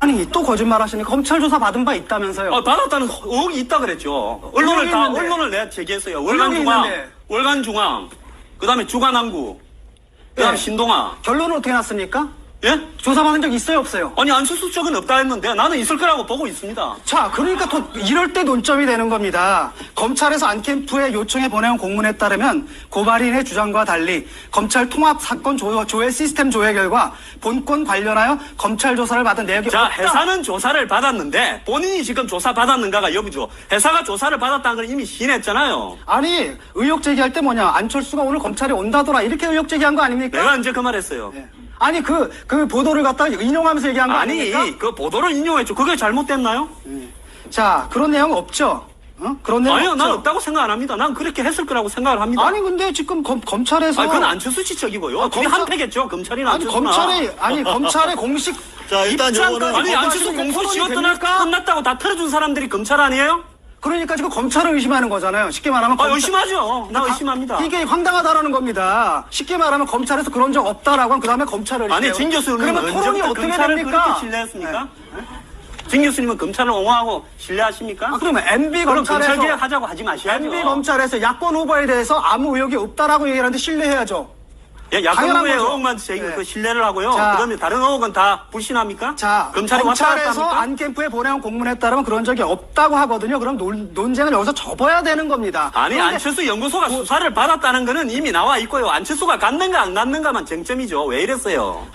아니 또 거짓말 하시니 검찰 조사 받은 바 있다면서요. 아, 받았다는 의혹이 있다 그랬죠. 언론을 다 있는데. 언론을 내가 제기했어요. 월간 중앙, 있는데. 월간 중앙, 그다음에 주간 항구, 그다음 에 네. 신동아. 결론은 어떻게 났습니까? 예? 조사 받은 적 있어요 없어요? 아니 안철수 쪽은 없다 했는데 나는 있을 거라고 보고 있습니다. 자, 그러니까 또 이럴 때 논점이 되는 겁니다. 검찰에서 안캠프에 요청해 보내온 공문에 따르면 고발인의 주장과 달리 검찰 통합 사건 조, 조회 시스템 조회 결과 본건 관련하여 검찰 조사를 받은 내역이 자, 없다. 회사는 조사를 받았는데 본인이 지금 조사 받았는가가 여기죠. 회사가 조사를 받았다는 걸 이미 시인했잖아요. 아니 의혹 제기할 때 뭐냐 안철수가 오늘 검찰에 온다더라 이렇게 의혹 제기한 거 아닙니까? 내가 언제 그 말했어요. 예. 아니 그 그 보도를 갖다가 인용하면서 얘기한 거 아니, 아닙니까? 그 보도를 인용했죠. 그게 잘못됐나요? 자 그런 내용 없죠? 어? 그런 내용 아니요, 없죠? 난 없다고 생각 안 합니다. 난 그렇게 했을 거라고 생각을 합니다. 아니 근데 지금 검, 검찰에서 아니, 그건 안철수 씨적이고요. 아, 둘이 검찰- 한패겠죠. 검찰이나 아니 안철수나. 검찰의 아니 검찰의 공식 자, 일단 입장까지 요거는- 아니, 안철수 거부하시는 게 공소 됩니까? 끝났다고 다 털어준 사람들이 검찰 아니에요? 그러니까 지금 검찰을 의심하는 거잖아요. 쉽게 말하면 아, 검찰- 의심하죠. 나 아, 의심합니다. 이게 황당하다라는 겁니다. 쉽게 말하면 검찰에서 그런 적 없다라고 하면 그 다음에 검찰을 아니, 의심해요. 진 교수님은 그러면 토론이 언제부터 어떻게 검찰을 됩니까? 그렇게 신뢰했습니까? 진 교수님은 검찰을 옹호하고 신뢰하십니까? 아, 그러면 MB 그럼 검찰 검찰에서 개혁 하자고 하지 마셔야죠. MB 검찰에서 야권 후보에 대해서 아무 의혹이 없다라고 얘기를 하는데 신뢰해야죠. 예, 야권의 거죠. 의혹만 제기 네. 그 신뢰를 하고요. 자. 그다음에 다른 의혹은 다 불신합니까? 자, 검찰이 검찰에서 합니까? 안캠프에 보내온 공문에 따르면 그런 적이 없다고 하거든요. 그럼 논, 논쟁을 여기서 접어야 되는 겁니다. 아니 그런데 안철수 연구소가 수사를 받았다는 거는 이미 나와 있고요. 안철수가 갔는가 안 갔는가만 쟁점이죠. 왜 이랬어요?